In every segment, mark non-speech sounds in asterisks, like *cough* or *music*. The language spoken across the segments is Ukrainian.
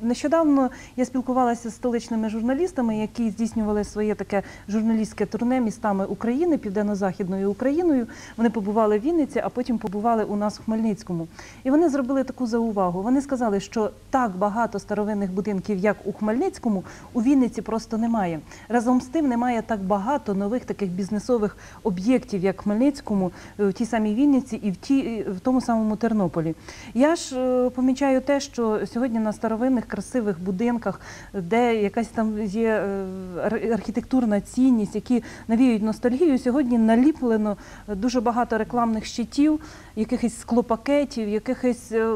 Нещодавно я спілкувалася з столичними журналістами, які здійснювали своє таке журналістське турне містами України, південно-західною Україною. Вони побували в Вінниці, а потім побували у нас в Хмельницькому. І вони зробили таку заувагу. Вони сказали, що так багато старовинних будинків, як у Хмельницькому, у Вінниці просто немає. Разом з тим немає так багато нових таких бізнесових об'єктів, як в Хмельницькому, в тій самій Вінниці і в, ті, в тому самому Тернополі. Я ж е, помічаю те, що сьогодні на старовинних красивих будинках, де якась там є е, архітектурна цінність, які навіюють ностальгію, сьогодні наліплено дуже багато рекламних щитів, якихось склопакетів, якихось е,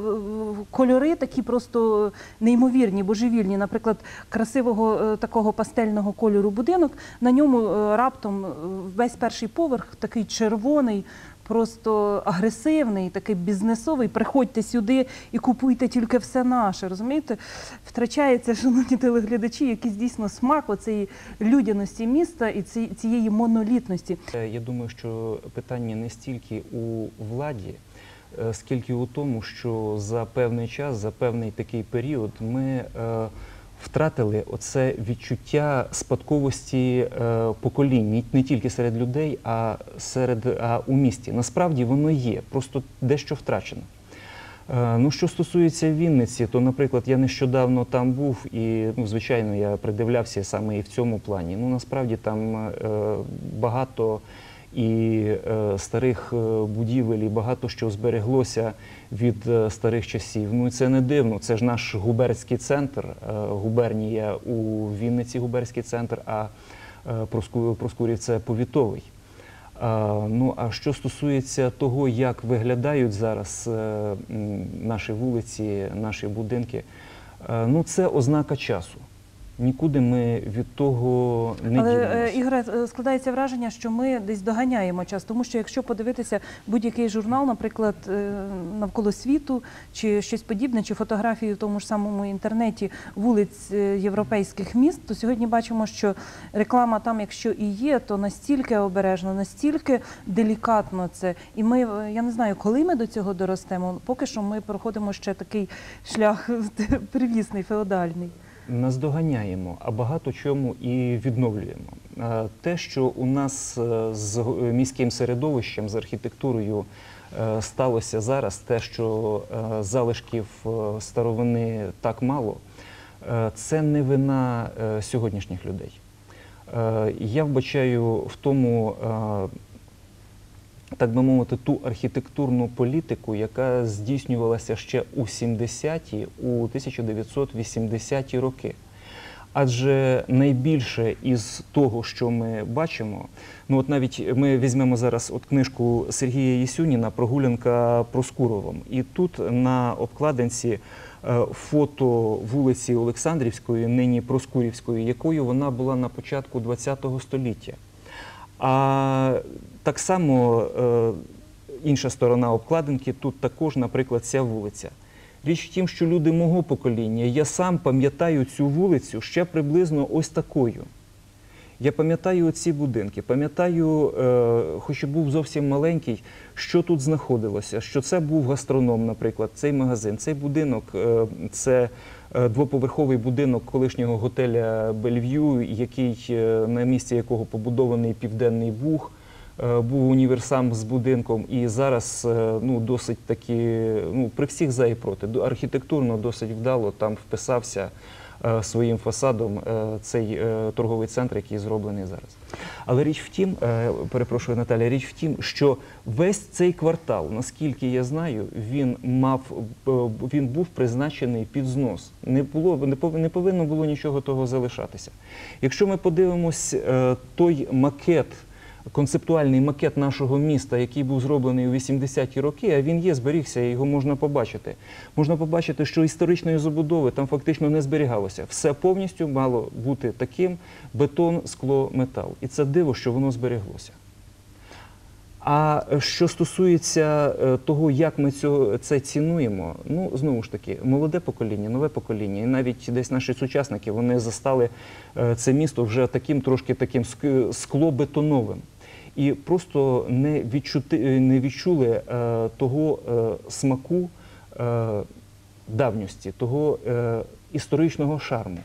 кольори такі просто неймовірні, божевільні. Наприклад, красивого е, такого пастельного кольору будинок. На ньому раптом весь перший поверх такий червоний. Просто агресивний, такий бізнесовий. Приходьте сюди і купуйте тільки все наше. Розумієте? Втрачається, шановні телеглядачі, якийсь дійсно смак оцеї людяності міста і ці- цієї монолітності. Е, Я думаю, що питання не стільки у владі, е, скільки у тому, що за певний час, за певний такий період ми е, втратили оце відчуття спадковості е, поколінь не- тільки серед людей, а серед а у місті. Насправді воно є, просто дещо втрачено. Е, Ну, що стосується Вінниці, то, наприклад, я нещодавно там був, і, ну, звичайно, я придивлявся саме і в цьому плані. Ну, насправді там е, багато і е, старих е, будівель, і багато що збереглося від е, старих часів. Ну, і це не дивно. Це ж наш губернський центр, губернія у Вінниці, губернський центр, а Проскурів це повітовий. Ну а що стосується того, як виглядають зараз наші вулиці, наші будинки, ну це ознака часу. Нікуди ми від того не Але е. Ігоре, е, складається враження, що ми десь доганяємо час, тому що якщо подивитися будь-який журнал, наприклад, е, навколо світу чи щось подібне, чи фотографії в тому ж самому інтернеті вулиць європейських міст, то сьогодні бачимо, що реклама там, якщо і є, то настільки обережно, настільки делікатно це. І ми я не знаю, коли ми до цього доростемо. Поки що ми проходимо ще такий шлях *laughs* первісний, феодальний. Наздоганяємо, а багато чому і відновлюємо. Е, Те, що у нас е, з міським середовищем, з архітектурою е, сталося зараз, те, що е, залишків е, старовини так мало, е, це не вина е, сьогоднішніх людей. Е, Я вбачаю в тому, е, так би мовити, ту архітектурну політику, яка здійснювалася ще у 70-ті, у 1980-ті роки. Адже найбільше із того, що ми бачимо, ну от навіть ми візьмемо зараз от книжку Сергія Єсюніна Прогулянка Проскуровом. І тут на обкладинці е, фото вулиці Олександрівської, нині Проскурівської, якою вона була на початку ХХ століття. А так само е, інша сторона обкладинки, тут також, наприклад, ця вулиця. Річ в тім, що люди мого покоління, я сам пам'ятаю цю вулицю ще приблизно ось такою. Я пам'ятаю ці будинки, пам'ятаю, е, хоч і був зовсім маленький, що тут знаходилося, що це був гастроном, наприклад, цей магазин, цей будинок е, це е, двоповерховий будинок колишнього готеля Бельв'ю, який на місці якого побудований південний буг. Був універсам з будинком, і зараз ну, досить таки, ну, при всіх за і проти, архітектурно досить вдало там вписався своїм фасадом е, цей е, торговий центр, який зроблений зараз. Але річ в тім, е, перепрошую Наталя, річ в тім, що весь цей квартал, наскільки я знаю, він мав е, він був призначений під знос. Не було не пов- не повинно було нічого того залишатися. Якщо ми подивимось е, той макет. Концептуальний макет нашого міста, який був зроблений у 80-ті роки, а він є, зберігся, і його можна побачити. Можна побачити, що історичної забудови там фактично не зберігалося. Все повністю мало бути таким бетон, скло, метал. І це диво, що воно збереглося. А що стосується е, того, як ми це цінуємо, ну знову ж таки, молоде покоління, нове покоління, і навіть десь наші сучасники вони застали е, це місто вже таким трошки таким склобетоновим. І просто не, відчути, не відчули е, того е, смаку е, давньості, того е, історичного шарму.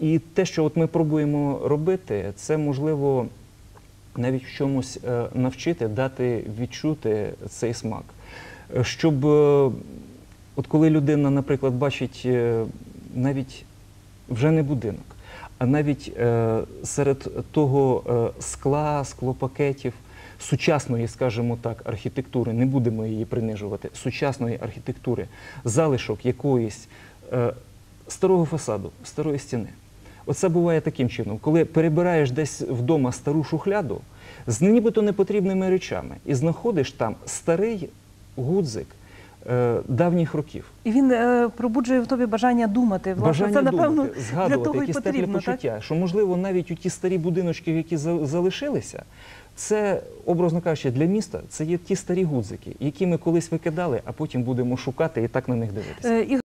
І те, що от ми пробуємо робити, це можливо навіть в чомусь е, навчити, дати відчути цей смак. Е, Щоб, е, от коли людина, наприклад, бачить е, навіть вже не будинок, навіть е, серед того е, скла, склопакетів, сучасної, скажімо так, архітектури, не будемо її принижувати, сучасної архітектури, залишок якоїсь е, старого фасаду, старої стіни. Оце буває таким чином, коли перебираєш десь вдома стару шухляду з нібито непотрібними речами і знаходиш там старий гудзик давніх років. І він е, пробуджує в тобі бажання думати. Власне, Бажання це напевно думати, для згадувати того і якісь теплі потрібно. Так? почуття, що можливо навіть у ті старі будиночки, які за- залишилися, це, образно кажучи, для міста це є ті старі гудзики, які ми колись викидали, а потім будемо шукати і так на них дивитися. Е,